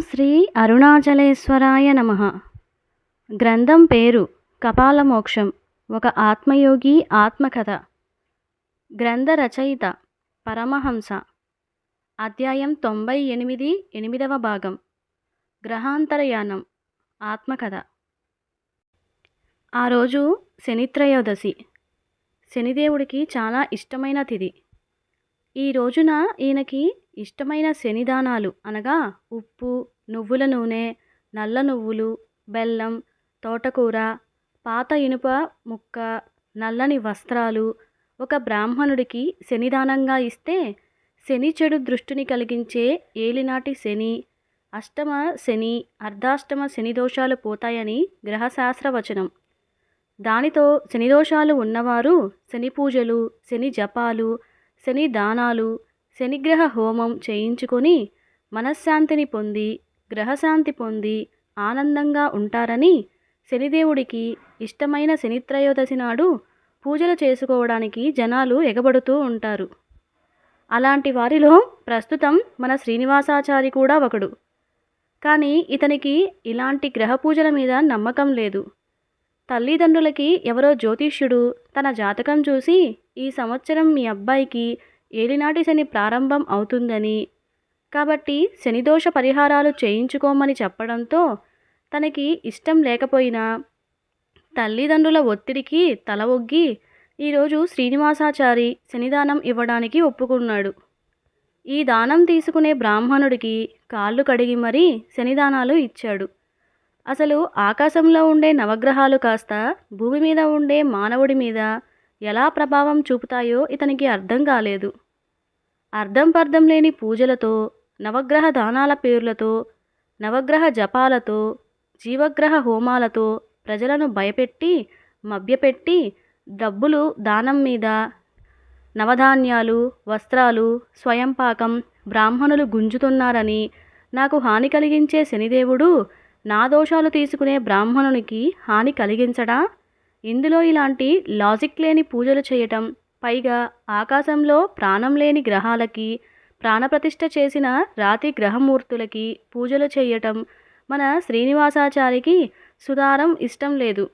శ్రీ అరుణాచలేశ్వరాయ నమ. గ్రంథం పేరు కపాలమోక్షం ఒక ఆత్మయోగి ఆత్మకథ. గ్రంథ రచయిత పరమహంస. అధ్యాయం తొంభై ఎనిమిది ఎనిమిదవ భాగం. గ్రహాంతరయానం ఆత్మకథ. ఆ రోజు శనిత్రయోదశి. శనిదేవుడికి చాలా ఇష్టమైన తిథి. ఈ రోజున ఈయనకి ఇష్టమైన శనిదానాలు అనగా ఉప్పు నువ్వుల నూనె నల్ల నువ్వులు బెల్లం తోటకూర పాత ఇనుప ముక్క నల్లని వస్త్రాలు. ఒక బ్రాహ్మణుడికి శనిదానంగా ఇస్తే శని చెడు దృష్టిని కలిగించే ఏలినాటి శని అష్టమ శని అర్ధాష్టమ శని దోషాలు పోతాయని గ్రహశాస్త్ర వచనం దానితో శని దోషాలు ఉన్నవారు శని పూజలు శని జపాలు శని దానాలు శనిగ్రహ హోమం చేయించుకొని మనశ్శాంతిని పొంది గ్రహశాంతి పొంది ఆనందంగా ఉంటారని శనిదేవుడికి ఇష్టమైన శనిత్రయోదశి నాడు పూజలు చేసుకోవడానికి జనాలు ఎగబడుతూ ఉంటారు. అలాంటి వారిలో ప్రస్తుతం మన శ్రీనివాసాచారి కూడా ఒకడు. కానీ ఇతనికి ఇలాంటి గ్రహ పూజల మీద నమ్మకం లేదు. తల్లిదండ్రులకి ఎవరో జ్యోతిష్యుడు తన జాతకం చూసి ఈ సంవత్సరం మీ అబ్బాయికి ఏలినాటి శని ప్రారంభం అవుతుందని. కాబట్టి శనిదోష పరిహారాలు చేయించుకోమని చెప్పడంతో తనకి ఇష్టం లేకపోయినా తల్లిదండ్రుల ఒత్తిడికి తల ఒగ్గి ఈరోజు శ్రీనివాసాచారి శనిదానం ఇవ్వడానికి ఒప్పుకున్నాడు. ఈ దానం తీసుకునే బ్రాహ్మణుడికి కాళ్ళు కడిగి మరీ శనిదానాలు ఇచ్చాడు. అసలు ఆకాశంలో ఉండే నవగ్రహాలు కాస్త భూమి మీద ఉండే మానవుడి మీద ఎలా ప్రభావం చూపుతాయో ఇతనికి అర్థం కాలేదు. అర్థం పర్థం లేని పూజలతో నవగ్రహ దానాల పేర్లతో నవగ్రహ జపాలతో జీవగ్రహ హోమాలతో ప్రజలను భయపెట్టి మభ్యపెట్టి డబ్బులు దానం మీద నవధాన్యాలు వస్త్రాలు స్వయంపాకం బ్రాహ్మణులు గుంజుతున్నారని నాకు హాని కలిగించే శనిదేవుడు నా దోషాలు తీసుకునే బ్రాహ్మణునికి హాని కలిగించడా? ఇందులో ఇలాంటి లాజిక్ లేని పూజలు చేయటం పైగా ఆకాశంలో ప్రాణం లేని గ్రహాలకి ప్రాణప్రతిష్ఠ చేసిన రాతి గ్రహమూర్తులకి పూజలు చేయటం మన శ్రీనివాసాచారికి సుధారం ఇష్టం లేదు.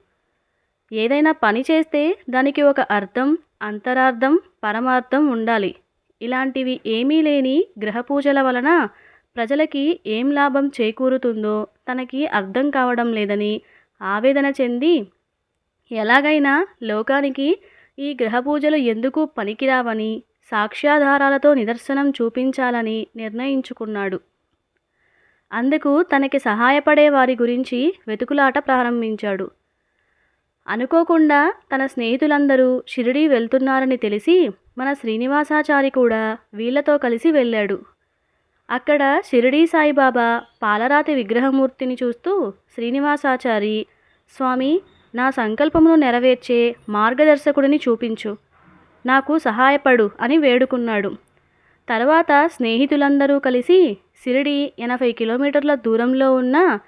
ఏదైనా పని చేస్తే దానికి ఒక అర్థం అంతరార్థం పరమార్థం ఉండాలి. ఇలాంటివి ఏమీ లేని గ్రహ పూజల వలన ప్రజలకి ఏం లాభం చేకూరుతుందో తనకి అర్థం కావడం లేదని ఆవేదన చెంది ఎలాగైనా లోకానికి ఈ గ్రహ పూజలు ఎందుకు పనికిరావని సాక్ష్యాధారాలతో నిదర్శనం చూపించాలని నిర్ణయించుకున్నాడు. అందుకు తనకి సహాయపడే వారి గురించి వెతుకులాట ప్రారంభించాడు. అనుకోకుండా తన స్నేహితులందరూ షిరిడీ వెళ్తున్నారని తెలిసి మన శ్రీనివాసాచారి కూడా వీళ్ళతో కలిసి వెళ్ళాడు. అక్కడ షిరిడీ సాయిబాబా పాలరాతి విగ్రహమూర్తిని చూస్తూ శ్రీనివాసాచారి స్వామి నా సంకల్పమును నెరవేర్చే మార్గదర్శకుడిని చూపించు. నాకు సహాయపడు అని వేడుకున్నాడు. తర్వాత స్నేహితులందరూ కలిసి సిరిడి ఎనభై కిలోమీటర్ల దూరంలో ఉన్న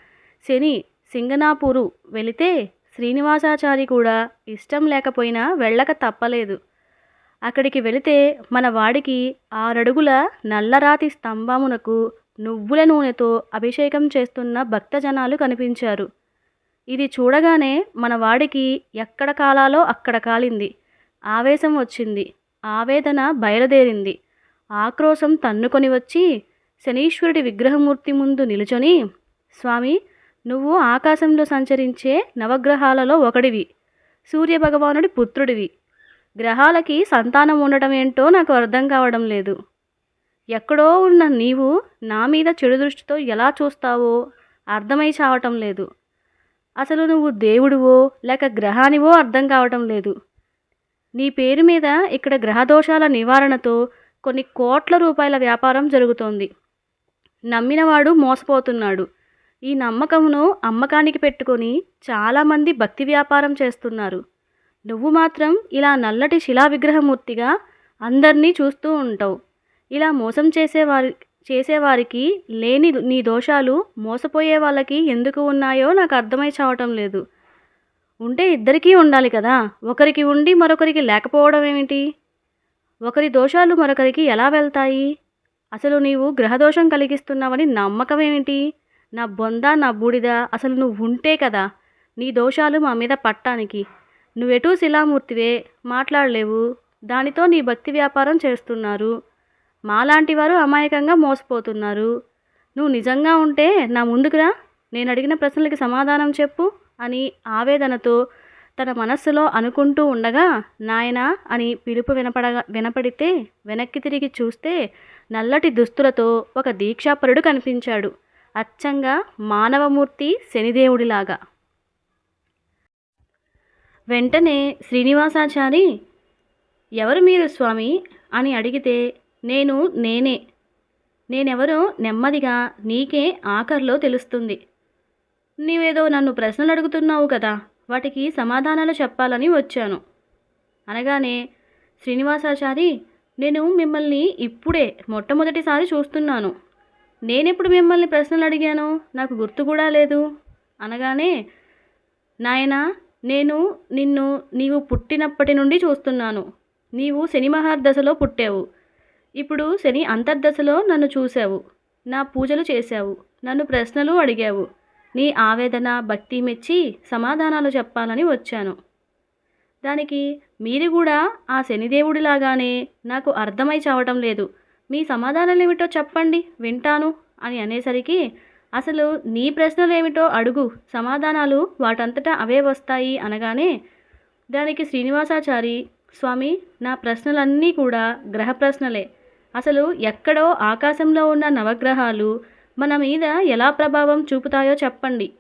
శని సింగనాపూరు వెళితే శ్రీనివాసాచారి కూడా ఇష్టం లేకపోయినా వెళ్ళక తప్పలేదు. అక్కడికి వెళితే మన వాడికి ఆరడుగుల నల్లరాతి స్తంభమునకు నువ్వుల నూనెతో అభిషేకం చేస్తున్న భక్తజనాలు కనిపించారు. ఇది చూడగానే మన వాడికి ఎక్కడ కాలాలో అక్కడ కాలింది. ఆవేశం వచ్చింది. ఆవేదన బయలుదేరింది. ఆక్రోశం తన్నుకొని వచ్చి శనీశ్వరుడి విగ్రహమూర్తి ముందు నిలుచొని స్వామి నువ్వు ఆకాశంలో సంచరించే నవగ్రహాలలో ఒకడివి. సూర్యభగవానుడి పుత్రుడివి. గ్రహాలకి సంతానం ఉండటం ఏంటో నాకు అర్థం కావడం లేదు. ఎక్కడో ఉన్న నీవు నా మీద చెడు దృష్టితో ఎలా చూస్తావో అర్థమై చావటం లేదు. అసలు నువ్వు దేవుడివో లేక గ్రహానివో అర్థం కావటం లేదు. నీ పేరు మీద ఇక్కడ గ్రహదోషాల నివారణతో కొన్ని కోట్ల రూపాయల వ్యాపారం జరుగుతోంది. నమ్మినవాడు మోసపోతున్నాడు. ఈ నమ్మకమును అమ్మకానికి పెట్టుకొని చాలామంది భక్తి వ్యాపారం చేస్తున్నారు. నువ్వు మాత్రం ఇలా నల్లటి శిలా విగ్రహమూర్తిగా అందరినీ చూస్తూ ఉంటావు. ఇలా మోసం చేసేవారి చేసేవారికి లేని నీ దోషాలు మోసపోయే వాళ్ళకి ఎందుకు ఉన్నాయో నాకు అర్థమై చావటం లేదు. ఉంటే ఇద్దరికీ ఉండాలి కదా. ఒకరికి ఉండి మరొకరికి లేకపోవడం ఏమిటి? ఒకరి దోషాలు మరొకరికి ఎలా వెళ్తాయి? అసలు నీవు గ్రహదోషం కలిగిస్తున్నావని నమ్మకం ఏమిటి? నా బొంద నా బూడిద అసలు నువ్వు ఉంటే కదా. నీ దోషాలు మా మీద పట్టానికి నువ్వెటూ శిలామూర్తివే మాట్లాడలేవు. దానితో నీ భక్తి వ్యాపారం చేస్తున్నారు. మాలాంటి వారు అమాయకంగా మోసపోతున్నారు. నువ్వు నిజంగా ఉంటే నా ముందుకురా నేను అడిగిన ప్రశ్నలకి సమాధానం చెప్పు అని ఆవేదనతో తన మనస్సులో అనుకుంటూ ఉండగా నాయనా అని పిలుపు వినపడగా వినపడితే వెనక్కి తిరిగి చూస్తే నల్లటి దుస్తులతో ఒక దీక్షాపరుడు కనిపించాడు. అచ్చంగా మానవమూర్తి శనిదేవుడిలాగా. వెంటనే శ్రీనివాసాచారి ఎవరు మీరు స్వామి? అని అడిగితే నేను నేనే. నేనెవరో నెమ్మదిగా నీకే ఆఖర్లో తెలుస్తుంది. నీవేదో నన్ను ప్రశ్నలు అడుగుతున్నావు కదా వాటికి సమాధానాలు చెప్పాలని వచ్చాను. అనగానే శ్రీనివాసాచారి నేను మిమ్మల్ని ఇప్పుడే మొట్టమొదటిసారి చూస్తున్నాను. నేనెప్పుడు మిమ్మల్ని ప్రశ్నలు అడిగాను నాకు గుర్తు కూడా లేదు. అనగానే నాయనా నేను నిన్ను నీవు పుట్టినప్పటి నుండి చూస్తున్నాను. నీవు శని మహార్దశలో పుట్టావు. ఇప్పుడు శని అంతర్దశలో నన్ను చూసావు నా పూజలు చేశావు. నన్ను ప్రశ్నలు అడిగావు. నీ ఆవేదన భక్తి మెచ్చి సమాధానాలు చెప్పాలని వచ్చాను. దానికి మీరు కూడా ఆ శనిదేవుడిలాగానే నాకు అర్థమై చావటం లేదు. మీ సమాధానాలు ఏమిటో చెప్పండి వింటాను అని అనేసరికి అసలు నీ ప్రశ్నలు ఏమిటో అడుగు సమాధానాలు వాటంతటా అవే వస్తాయి అనగానే దానికి శ్రీనివాసాచారి స్వామి నా ప్రశ్నలన్నీ కూడా గ్రహ ప్రశ్నలే అసలు ఎక్కడో ఆకాశంలో ఉన్న నవగ్రహాలు మన మీద ఎలా ప్రభావం చూపుతాయో చెప్పండి.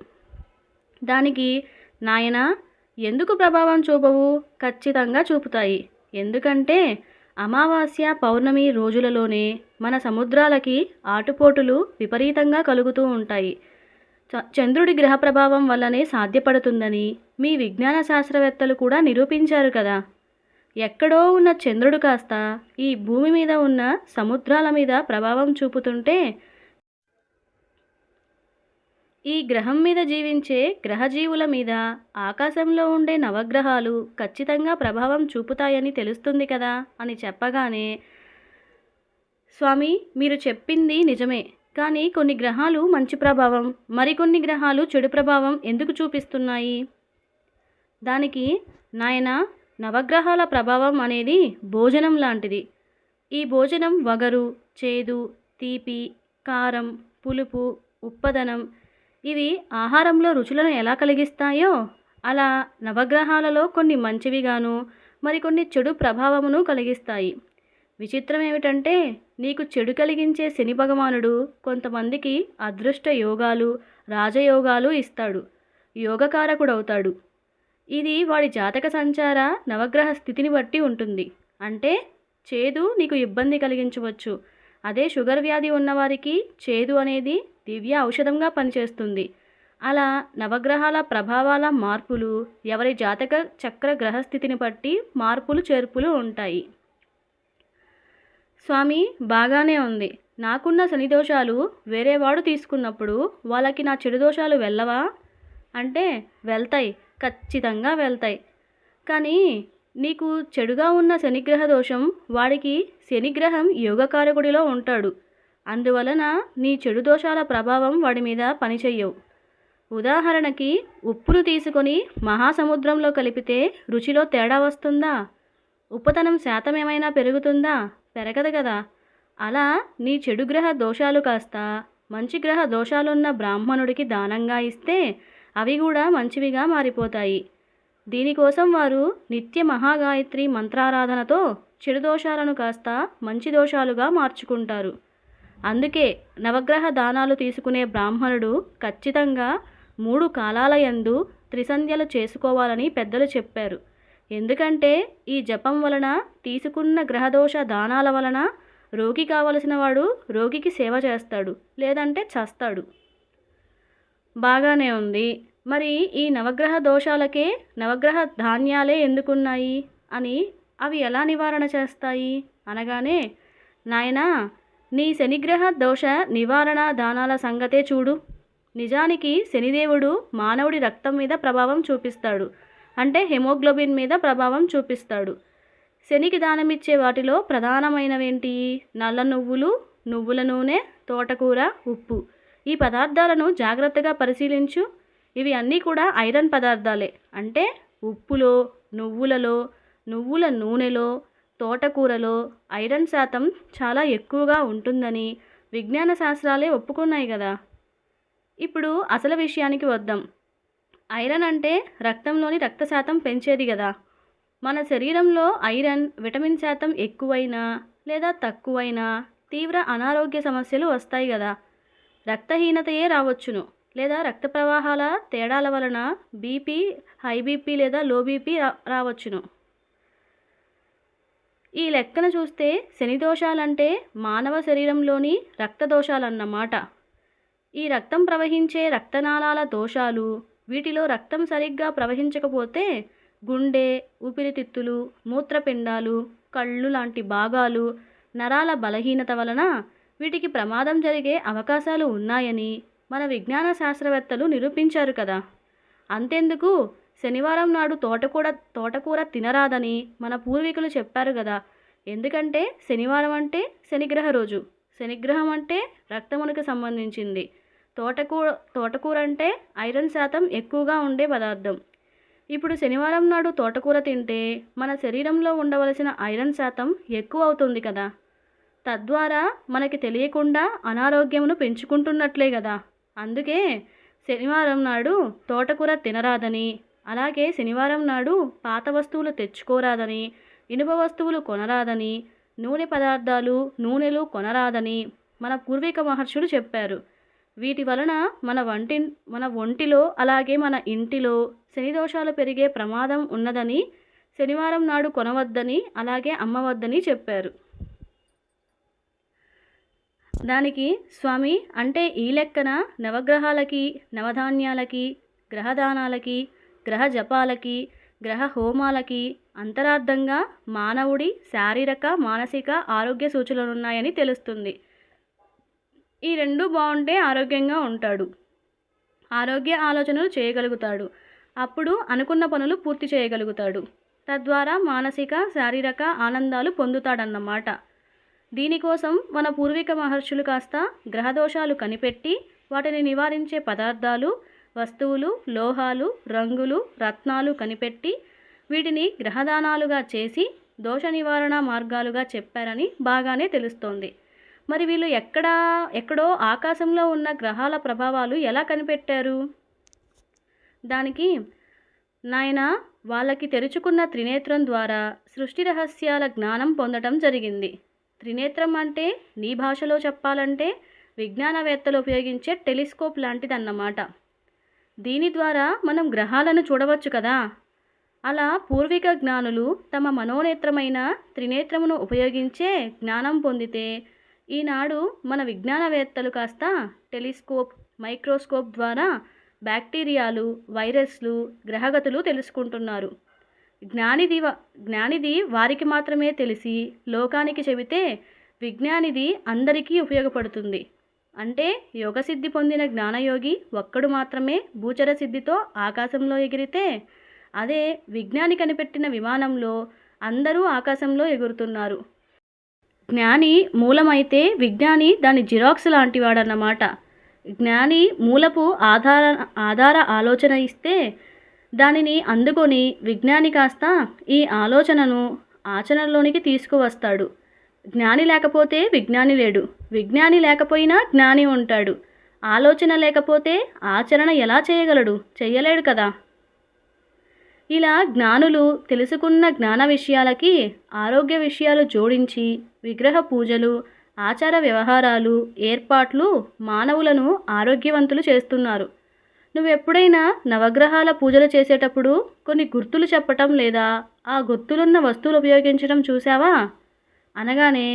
దానికి నాయన ఎందుకు ప్రభావం చూపవు? ఖచ్చితంగా చూపుతాయి. ఎందుకంటే అమావాస్య పౌర్ణమి రోజులలోనే మన సముద్రాలకి ఆటుపోటులు విపరీతంగా కలుగుతూ ఉంటాయి. చ- చంద్రుడి గ్రహ ప్రభావం వల్లనే సాధ్యపడుతుందని మీ విజ్ఞాన శాస్త్రవేత్తలు కూడా నిరూపించారు కదా. ఎక్కడో ఉన్న చంద్రుడు కాస్త ఈ భూమి మీద ఉన్న సముద్రాల మీద ప్రభావం చూపుతుంటే ఈ గ్రహం మీద జీవించే గ్రహజీవుల మీద ఆకాశంలో ఉండే నవగ్రహాలు ఖచ్చితంగా ప్రభావం చూపుతాయని తెలుస్తుంది కదా అని చెప్పగానే స్వామి మీరు చెప్పింది నిజమే. కానీ కొన్ని గ్రహాలు మంచి ప్రభావం మరికొన్ని గ్రహాలు చెడు ప్రభావం ఎందుకు చూపిస్తున్నాయి? దానికి నాయనా నవగ్రహాల ప్రభావం అనేది భోజనం లాంటిది. ఈ భోజనం వగరు చేదు తీపి కారం పులుపు ఉప్పదనం ఇవి ఆహారంలో రుచులను ఎలా కలిగిస్తాయో అలా నవగ్రహాలలో కొన్ని మంచివిగాను మరికొన్ని చెడు ప్రభావమును కలిగిస్తాయి. విచిత్రం ఏమిటంటే నీకు చెడు కలిగించే శని భగవానుడు కొంతమందికి అదృష్ట యోగాలు రాజయోగాలు ఇస్తాడు. యోగకారకుడవుతాడు. ఇది వాడి జాతక సంచార నవగ్రహ స్థితిని బట్టి ఉంటుంది. అంటే చేదు నీకు ఇబ్బంది కలిగించవచ్చు. అదే షుగర్ వ్యాధి ఉన్నవారికి చేదు అనేది దివ్య ఔషధంగా పనిచేస్తుంది. అలా నవగ్రహాల ప్రభావాల మార్పులు ఎవరి జాతక చక్ర గ్రహస్థితిని బట్టి మార్పులు చేర్పులు ఉంటాయి. స్వామి బాగానే ఉంది. నాకున్న శని దోషాలు వేరేవాడు తీసుకున్నప్పుడు వాళ్ళకి నా చెడు దోషాలు వెళ్ళవా? అంటే వెళ్తాయి. ఖచ్చితంగా వెళ్తాయి. కానీ నీకు చెడుగా ఉన్న శనిగ్రహ దోషం వాడికి శనిగ్రహం యోగకారకుడిలో ఉంటాడు. అందువలన నీ చెడు దోషాల ప్రభావం వాడి మీద పనిచెయ్యవు ఉదాహరణకి ఉప్పును తీసుకొని మహాసముద్రంలో కలిపితే రుచిలో తేడా వస్తుందా? ఉపతనం శాతం ఏమైనా పెరుగుతుందా? పెరగదు కదా. అలా నీ చెడు గ్రహ దోషాలు కాస్త మంచి గ్రహ దోషాలున్న బ్రాహ్మణుడికి దానంగా ఇస్తే అవి కూడా మంచివిగా మారిపోతాయి. దీనికోసం వారు నిత్య మహాగాయత్రి మంత్రారాధనతో చెడు దోషాలను కాస్త మంచి దోషాలుగా మార్చుకుంటారు. అందుకే నవగ్రహ దానాలు తీసుకునే బ్రాహ్మణుడు ఖచ్చితంగా మూడు కాలాల యందు త్రిసంధ్యలు చేసుకోవాలని పెద్దలు చెప్పారు. ఎందుకంటే ఈ జపం వలన తీసుకున్న గ్రహదోష దానాల వలన రోగి కావలసిన వాడు రోగికి సేవ చేస్తాడు లేదంటే చస్తాడు. బాగానే ఉంది. మరి ఈ నవగ్రహ దోషాలకే నవగ్రహ ధాన్యాలే ఎందుకున్నాయి? అని అవి ఎలా నివారణ చేస్తాయి? అనగానే నాయనా నీ శనిగ్రహ దోష నివారణ దానాల సంగతే చూడు. నిజానికి శనిదేవుడు మానవుడి రక్తం మీద ప్రభావం చూపిస్తాడు. అంటే హెమోగ్లోబిన్ మీద ప్రభావం చూపిస్తాడు. శనికి దానమిచ్చే వాటిలో ప్రధానమైనవేంటి? నల్ల నువ్వులు నువ్వుల నూనె తోటకూర ఉప్పు. ఈ పదార్థాలను జాగ్రత్తగా పరిశీలించు. ఇవి అన్నీ కూడా ఐరన్ పదార్థాలే. అంటే ఉప్పులో నువ్వులలో నువ్వుల నూనెలో తోటకూరలో ఐరన్ శాతం చాలా ఎక్కువగా ఉంటుందని విజ్ఞాన శాస్త్రాలే ఒప్పుకున్నాయి కదా. ఇప్పుడు అసలు విషయానికి వద్దాం. ఐరన్ అంటే రక్తంలోని రక్త శాతం పెంచేది కదా. మన శరీరంలో ఐరన్ విటమిన్ శాతం ఎక్కువైనా లేదా తక్కువైనా తీవ్ర అనారోగ్య సమస్యలు వస్తాయి కదా. రక్తహీనతయే రావచ్చును. లేదా రక్త ప్రవాహాల తేడాల వలన బీపీ హై బీపీ లేదా లో బీపీ రావచ్చును. ఈ లెక్కన చూస్తే శని దోషాలంటే మానవ శరీరంలోని రక్త దోషాలన్నమాట. ఈ రక్తం ప్రవహించే రక్తనాళాల దోషాలు వీటిలో రక్తం సరిగ్గా ప్రవహించకపోతే గుండె ఊపిరితిత్తులు మూత్రపిండాలు కళ్ళు లాంటి భాగాలు నరాల బలహీనత వలన వీటికి ప్రమాదం జరిగే అవకాశాలు ఉన్నాయని మన విజ్ఞాన శాస్త్రవేత్తలు నిరూపించారు కదా. అంతెందుకు? శనివారం నాడు తోటకూర తోటకూర తినరాదని మన పూర్వీకులు చెప్పారు కదా. ఎందుకంటే శనివారం అంటే శనిగ్రహ రోజు. శనిగ్రహం అంటే రక్తమునికి సంబంధించింది. తోటకూర తోటకూర అంటే ఐరన్ శాతం ఎక్కువగా ఉండే పదార్థం. ఇప్పుడు శనివారం నాడు తోటకూర తింటే మన శరీరంలో ఉండవలసిన ఐరన్ శాతం ఎక్కువ అవుతుంది కదా. తద్వారా మనకి తెలియకుండా అనారోగ్యమును పెంచుకుంటున్నట్లే కదా అందుకే శనివారం నాడు తోటకూర తినరాదని అలాగే శనివారం నాడు పాత వస్తువులు తెచ్చుకోరాదని ఇనుప వస్తువులు కొనరాదని నూనె పదార్థాలు నూనెలు కొనరాదని మన పూర్వీక మహర్షులు చెప్పారు. వీటి వలన మన వంటి మన ఒంటిలో అలాగే మన ఇంటిలో శని దోషాలు పెరిగే ప్రమాదం ఉన్నదని శనివారం నాడు కొనవద్దని అలాగే అమ్మవద్దని చెప్పారు. దానికి స్వామి అంటే ఈ లెక్కన నవగ్రహాలకి నవధాన్యాలకి గ్రహదానాలకి గ్రహ జపాలకి గ్రహ హోమాలకి అంతరార్థంగా మానవుడి శారీరక మానసిక ఆరోగ్య సూచనలున్నాయని తెలుస్తుంది. ఈ రెండు బాగుంటే ఆరోగ్యంగా ఉంటాడు. ఆరోగ్య ఆలోచనలు చేయగలుగుతాడు. అప్పుడు అనుకున్న పనులు పూర్తి చేయగలుగుతాడు. తద్వారా మానసిక శారీరక ఆనందాలు పొందుతాడన్నమాట. దీనికోసం మన పూర్వీక మహర్షులు కాస్త గ్రహదోషాలు కనిపెట్టి వాటిని నివారించే పదార్థాలు వస్తువులు లోహాలు రంగులు రత్నాలు కనిపెట్టి వీటిని గ్రహదానాలుగా చేసి దోష నివారణ మార్గాలుగా చెప్పారని బాగానే తెలుస్తోంది. మరి వీళ్ళు ఎక్కడా ఎక్కడో ఆకాశంలో ఉన్న గ్రహాల ప్రభావాలు ఎలా కనిపెట్టారు? దానికి నాయన వాళ్ళకి తెరుచుకున్న త్రినేత్రం ద్వారా సృష్టి రహస్యాల జ్ఞానం పొందడం జరిగింది. త్రినేత్రం అంటే నీ భాషలో చెప్పాలంటే విజ్ఞానవేత్తలు ఉపయోగించే టెలిస్కోప్ లాంటిదన్నమాట. దీని ద్వారా మనం గ్రహాలను చూడవచ్చు కదా. అలా పూర్వీక జ్ఞానులు తమ మనోనేత్రమైన త్రినేత్రమును ఉపయోగించే జ్ఞానం పొందితే ఈనాడు మన విజ్ఞానవేత్తలు కాస్త టెలిస్కోప్ మైక్రోస్కోప్ ద్వారా బ్యాక్టీరియాలు వైరస్లు గ్రహగతులు తెలుసుకుంటున్నారు. జ్ఞానిది వ- జ్ఞానిది వారికి మాత్రమే తెలిసి లోకానికి చెబితే విజ్ఞానిది అందరికీ ఉపయోగపడుతుంది. అంటే యోగసిద్ధి పొందిన జ్ఞానయోగి ఒక్కడు మాత్రమే భూచర సిద్ధితో ఆకాశంలో ఎగిరితే అదే విజ్ఞాని కనిపెట్టిన విమానంలో అందరూ ఆకాశంలో ఎగురుతున్నారు. జ్ఞాని మూలమైతే విజ్ఞాని దాని జిరాక్స్ లాంటివాడన్నమాట. జ్ఞాని మూలపు ఆధార ఆధార ఆలోచన ఇస్తే దానిని అందుకొని విజ్ఞాని కాస్త ఈ ఆలోచనను ఆచరణలోనికి తీసుకువస్తాడు. జ్ఞాని లేకపోతే విజ్ఞాని లేడు. విజ్ఞాని లేకపోయినా జ్ఞాని ఉంటాడు. ఆలోచన లేకపోతే ఆచరణ ఎలా చేయగలడు? చెయ్యలేడు కదా. ఇలా జ్ఞానులు తెలుసుకున్న జ్ఞాన విషయాలకి ఆరోగ్య విషయాలు జోడించి విగ్రహ పూజలు ఆచార వ్యవహారాలు ఏర్పాట్లు మానవులను ఆరోగ్యవంతులు చేస్తున్నారు. నువ్వు ఎప్పుడైనా నవగ్రహాల పూజలు చేసేటప్పుడు కొన్ని గుర్తులు చెప్పటం లేదా ఆ గుర్తులున్న వస్తువులు ఉపయోగించడం చూసావా అనగానే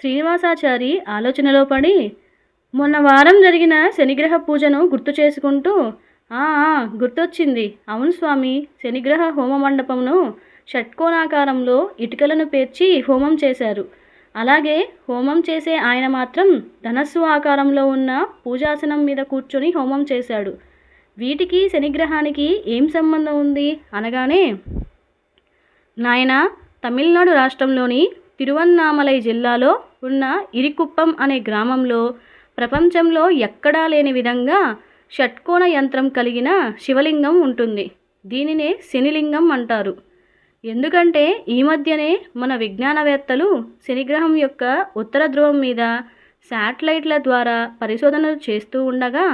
శ్రీనివాసాచారి ఆలోచనలో పడి మొన్న వారం జరిగిన శనిగ్రహ పూజను గుర్తు చేసుకుంటూ "ఆ, ఆ, గుర్తొచ్చింది. అవును స్వామి శనిగ్రహ హోమ మండపమును షట్కోణాకారంలో ఇటుకలను పేర్చి హోమం చేశారు. అలాగే హోమం చేసే ఆయన మాత్రం ధనస్సు ఆకారంలో ఉన్న పూజాసనం మీద కూర్చొని హోమం చేశాడు. వీటికి శనిగ్రహానికి ఏం సంబంధం ఉంది? అనగానే నాయన తమిళనాడు రాష్ట్రంలోని తిరువన్నామలై జిల్లాలో ఉన్న ఇరికుప్పం అనే గ్రామంలో ప్రపంచంలో ఎక్కడా లేని విధంగా షట్కోణ యంత్రం కలిగిన శివలింగం ఉంటుంది. దీనినే శనిలింగం అంటారు. ఎందుకంటే ఈ మధ్యనే మన విజ్ఞానవేత్తలు శనిగ్రహం యొక్క ఉత్తర ధ్రువం మీద శాటిలైట్ల ద్వారా పరిశోధనలు చేస్తూ ఉండగా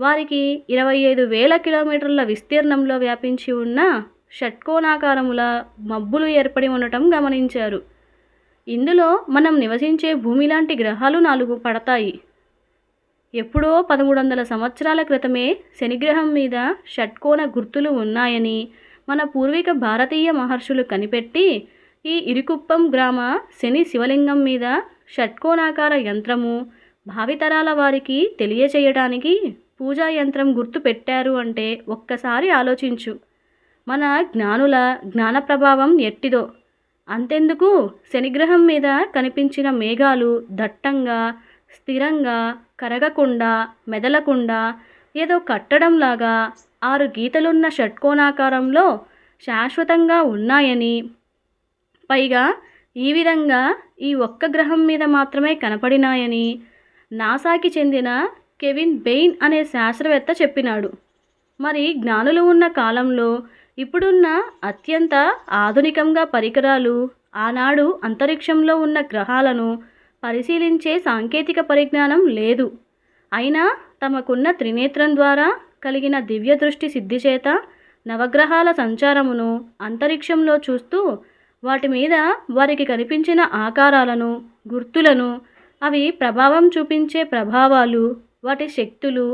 వారికి ఇరవై ఐదు వేల కిలోమీటర్ల విస్తీర్ణంలో వ్యాపించి ఉన్న షట్కోణాకారముల మబ్బులు ఏర్పడి ఉండటం గమనించారు. ఇందులో మనం నివసించే భూమి లాంటి గ్రహాలు నాలుగు పడతాయి. ఎప్పుడో పదమూడు వందల సంవత్సరాల క్రితమే శనిగ్రహం మీద షట్కోణ గుర్తులు ఉన్నాయని మన పూర్వీక భారతీయ మహర్షులు కనిపెట్టి ఈ ఇరుకుప్పం గ్రామ శని శివలింగం మీద షట్కోణాకార యంత్రము భావితరాల వారికి తెలియచేయడానికి పూజా యంత్రం గుర్తు పెట్టారు అంటే ఒక్కసారి ఆలోచించు. మన జ్ఞానుల జ్ఞాన ప్రభావం ఎట్టిదో. అంతెందుకు? శనిగ్రహం మీద కనిపించిన మేఘాలు దట్టంగా స్థిరంగా కరగకుండా మెదలకుండా ఏదో కట్టడంలాగా ఆరు గీతలున్న షట్కోణాకారంలో శాశ్వతంగా ఉన్నాయని. పైగా ఈ విధంగా ఈ ఒక్క గ్రహం మీద మాత్రమే కనపడినాయని. నాసాకి చెందిన కెవిన్ బెయిన్ అనే శాస్త్రవేత్త చెప్పినాడు. మరి జ్ఞానులు ఉన్న కాలంలో ఇప్పుడున్న అత్యంత ఆధునికంగా పరికరాలు ఆనాడు అంతరిక్షంలో ఉన్న గ్రహాలను పరిశీలించే సాంకేతిక పరిజ్ఞానం లేదు. అయినా తమకున్న త్రినేత్రం ద్వారా కలిగిన దివ్య దృష్టి సిద్ధి చేత నవగ్రహాల సంచారమును అంతరిక్షంలో చూస్తూ వాటి మీద వారికి కనిపించిన ఆకారాలను గుర్తులను అవి ప్రభావం చూపించే ప్రభావాలు వాటి శక్తులు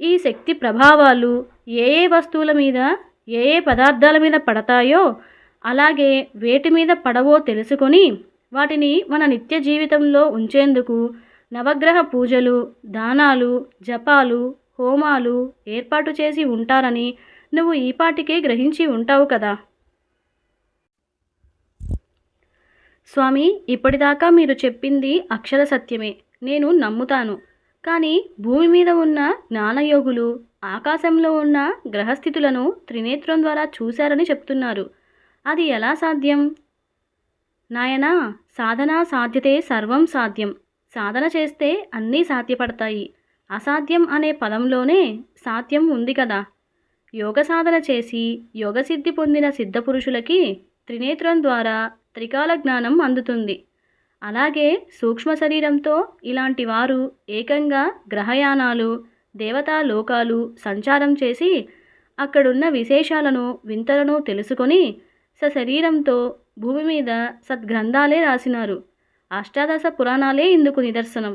ఈ శక్తి ప్రభావాలు ఏ ఏ వస్తువుల మీద ఏ ఏ పదార్థాల మీద పడతాయో అలాగే వేటి మీద పడవో తెలుసుకొని వాటిని మన నిత్య జీవితంలో ఉంచేందుకు నవగ్రహ పూజలు దానాలు జపాలు హోమాలు ఏర్పాటు చేసి ఉంటారని నువ్వు ఈపాటికే గ్రహించి ఉంటావు కదా. స్వామి ఇప్పటిదాకా మీరు చెప్పింది అక్షర సత్యమే. నేను నమ్ముతాను. కానీ భూమి మీద ఉన్న జ్ఞానయోగులు ఆకాశంలో ఉన్న గ్రహస్థితులను త్రినేత్రం ద్వారా చూశారని చెప్తున్నారు. అది ఎలా సాధ్యం? నాయనా సాధన సాధ్యతే సర్వం సాధ్యం. సాధన చేస్తే అన్నీ సాధ్యపడతాయి. అసాధ్యం అనే పదంలోనే సాధ్యం ఉంది కదా. యోగ సాధన చేసి యోగసిద్ధి పొందిన సిద్ధపురుషులకి త్రినేత్రం ద్వారా త్రికాల జ్ఞానం అందుతుంది. అలాగే సూక్ష్మ శరీరంతో ఇలాంటి వారు ఏకంగా గ్రహయానాలు దేవతా లోకాలు సంచారం చేసి అక్కడున్న విశేషాలను వింతలను తెలుసుకొని సశరీరంతో భూమి మీద సద్గ్రంథాలే రాసినారు. అష్టాదశ పురాణాలే ఇందుకు నిదర్శనం.